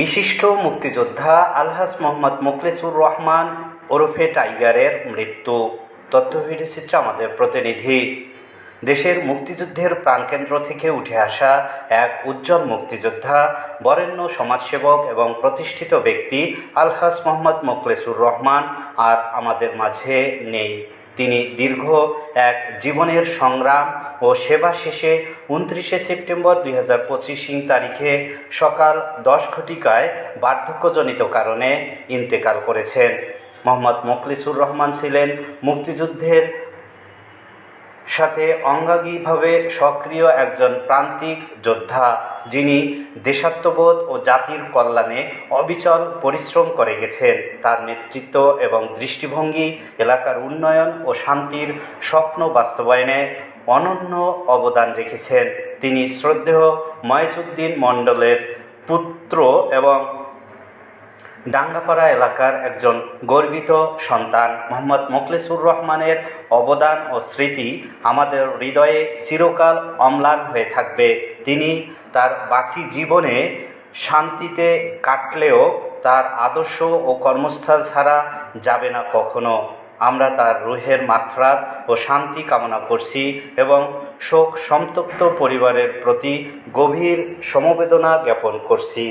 বিশিষ্ট মুক্তিযোদ্ধা আলহাজ মোহাম্মদ মোখলেসুর রহমান ওরফে টাইগারের মৃত্যু। তথ্য ভিডিওচিত্রে আমাদের প্রতিনিধি। দেশের মুক্তিযুদ্ধের প্রাণকেন্দ্র থেকে উঠে আসা এক উজ্জ্বল মুক্তিযোদ্ধা, বরেণ্য সমাজসেবক এবং প্রতিষ্ঠিত ব্যক্তি আলহাজ মোহাম্মদ মোখলেসুর রহমান আর আমাদের মাঝে নেই। তিনি দীর্ঘ এক জীবনের সংগ্রাম ও সেবা শেষে উনত্রিশে সেপ্টেম্বর দুই হাজার পঁচিশ তারিখে সকাল দশ ঘটিকায় বার্ধক্যজনিত কারণে ইন্তেকাল করেছেন। মোহাম্মদ মোখলিসুর রহমান ছিলেন মুক্তিযুদ্ধের সাথে অঙ্গাঙ্গিভাবে সক্রিয় একজন প্রান্তিক যোদ্ধা। যিনি দেশাত্মবোধ ও জাতির কল্যাণে অবিচল পরিশ্রম করে গেছেন, তার নেতৃত্ব এবং দৃষ্টিভঙ্গি, এলাকার উন্নয়ন ও শান্তির স্বপ্ন বাস্তবায়নে অনন্য অবদান রেখেছেন। তিনি শ্রদ্ধেয় ময়জুদ্দিন মণ্ডলের পুত্র এবং ডাঙ্গাপাড়া এলাকার একজন গর্বিত সন্তান, মোহাম্মদ মোখলেসুর রহমানের অবদান ও স্মৃতি আমাদের হৃদয়ে চিরকাল অম্লান হয়ে থাকবে। তিনি তার বাকি জীবনে শান্তিতে কাটলেও তার আদর্শ ও কর্মস্থল ছাড়া যাবে না কখনো। আমরা তার রুহের মাগফরাত ও শান্তি কামনা করছি এবং শোক সন্তপ্ত পরিবারের প্রতি গভীর সমবেদনা জ্ঞাপন করছি।